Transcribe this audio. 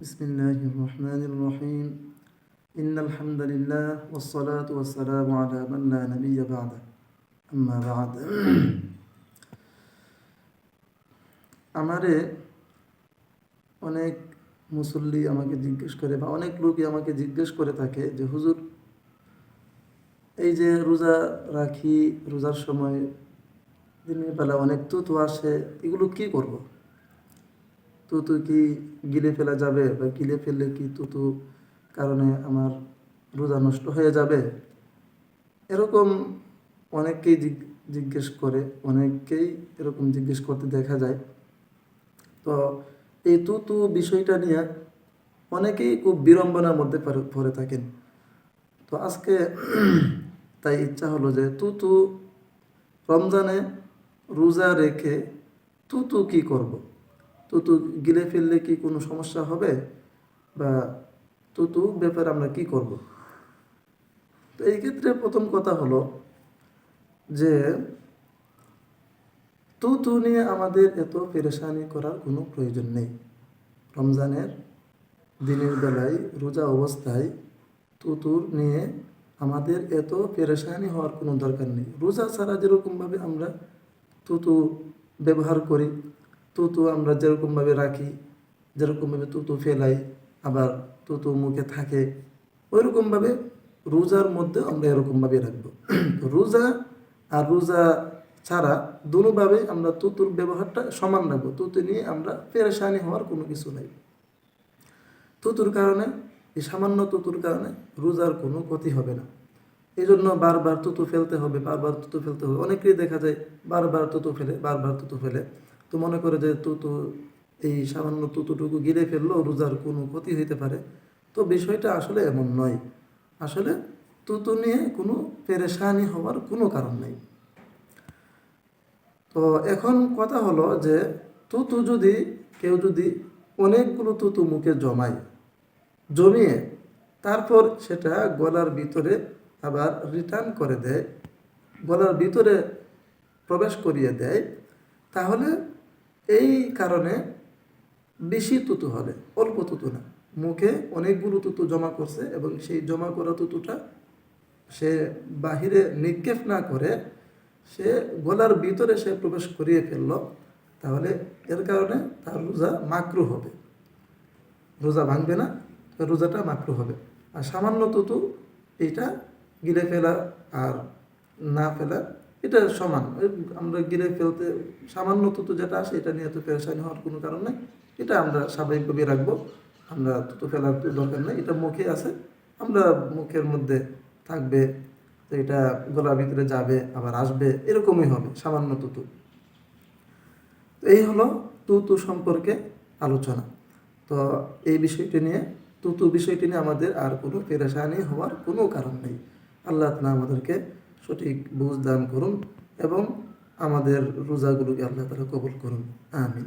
بسم الله الرحمن الرحيم إن الحمد لله والصلاة والسلام على من لا نبي بعده أما بعد আমারে অনেক মুসল্লি আমাকে জিজ্ঞেস করে বা অনেক লোকই আমাকে জিজ্ঞেস করে থাকে যে হুজুর এই যে রোজা রাখি রোজার সময় দিনের বেলা অনেক তুতু আসে এগুলো কি করব তুতু কি গিলে ফেলা যাবে বা গিলে ফেললে কি তুতু কারণে আমার রোজা নষ্ট হয়ে যাবে? এরকম অনেককেই জিজ্ঞেস করে, অনেককেই এরকম জিজ্ঞেস করতে দেখা যায়। তো এই তুতু বিষয়টা নিয়ে অনেকেই খুব বিড়ম্বনার মধ্যে পড়ে থাকেন। তো আজকে তাই ইচ্ছা হলো যে তুতু রমজানে রোজা রেখে তুতু কি করব? তুতু গিলে ফেললে কি কোনো সমস্যা হবে? বা তুতু ব্যাপারে আমরা কি করব? তো এই ক্ষেত্রে প্রথম কথা হলো যে তুতু নিয়ে আমাদের এত পেরেশানি করার কোনো প্রয়োজন নেই। রমজানের দিনের বেলায় রোজা অবস্থায় তুতুর নিয়ে আমাদের এত পেরেশানি হওয়ার কোনো দরকার নেই। রোজা ছাড়া যেরকমভাবে আমরা তুতু ব্যবহার করি তুতু আমরা যেরকমভাবে রাখি যেরকমভাবে তুতু ফেলাই, আবার তুতু মুখে থাকে ওইরকমভাবে রোজার মধ্যে আমরা এরকমভাবে রাখব। রোজা আর রোজা ছাড়া দুভাবে আমরা তুতুর ব্যবহারটা সমান রাখব। তুতু নিয়ে আমরা পেরেশানি হওয়ার কোনো কিছু নাই। তুতুর কারণে, এই সামান্য তুতুর কারণে রোজার কোনো ক্ষতি হবে না। এই জন্য বারবার তুতু ফেলতে হবে, বারবার তুতু ফেলতে হবে। অনেকেই দেখা যায় বারবার তুতু ফেলে, বারবার তুতু ফেলে। তো মনে করে যে তুতু, এই সামান্য তুতুটুকু গিরে ফেলল রোজার কোনো ক্ষতি হইতে পারে। তো বিষয়টা আসলে এমন নয়। আসলে তুতু নিয়ে কোনো পেরেশানি হওয়ার কোনো কারণ নেই। তো এখন কথা হলো যে তুতু যদি, কেউ যদি অনেকগুলো তুতু মুখে জমায়, জমিয়ে তারপর সেটা গলার ভিতরে আবার রিটার্ন করে দেয়, গলার ভিতরে প্রবেশ করিয়ে দেয়, তাহলে এই কারণে বেশি তুতু হবে, অল্প তুতু না। মুখে অনেকগুলো তুতু জমা করছে এবং সেই জমা করা তুতুটা সে বাহিরে নিক্ষেপ না করে সে গলার ভিতরে সে প্রবেশ করিয়ে ফেলল, তাহলে এর কারণে তার রোজা মাকরু হবে। রোজা ভাঙবে না, রোজাটা মাকরু হবে। আর সামান্য তুতু, এইটা গিলে ফেলা আর না ফেলা এটা সমান। আমরা গিলে ফেলতে, সামান্য তুতু যেটা আসে এটা নিয়ে তো পেরেশানি হওয়ার কোনো কারণ নেই। এটা আমরা স্বাভাবিকভাবে রাখব। আমরা তুতু ফেলার তো দরকার নেই। এটা মুখে আছে। আমরা মুখের মধ্যে থাকবে, তো এটা গলার ভিতরে যাবে, আবার আসবে, এরকমই হবে, সামান্য তুতু। তো এই হলো তুতু সম্পর্কে আলোচনা। তো এই বিষয়টি নিয়ে, তুতু বিষয়টি নিয়ে আমাদের আর কোনো পেরেশানি হওয়ার কোনো কারণ নেই। আল্লাহ তালা আমাদেরকে সঠিক বুঝ দান করুন এবং আমাদের রোজাগুলোকে আল্লাহ তালা কবুল করুন। আমিন।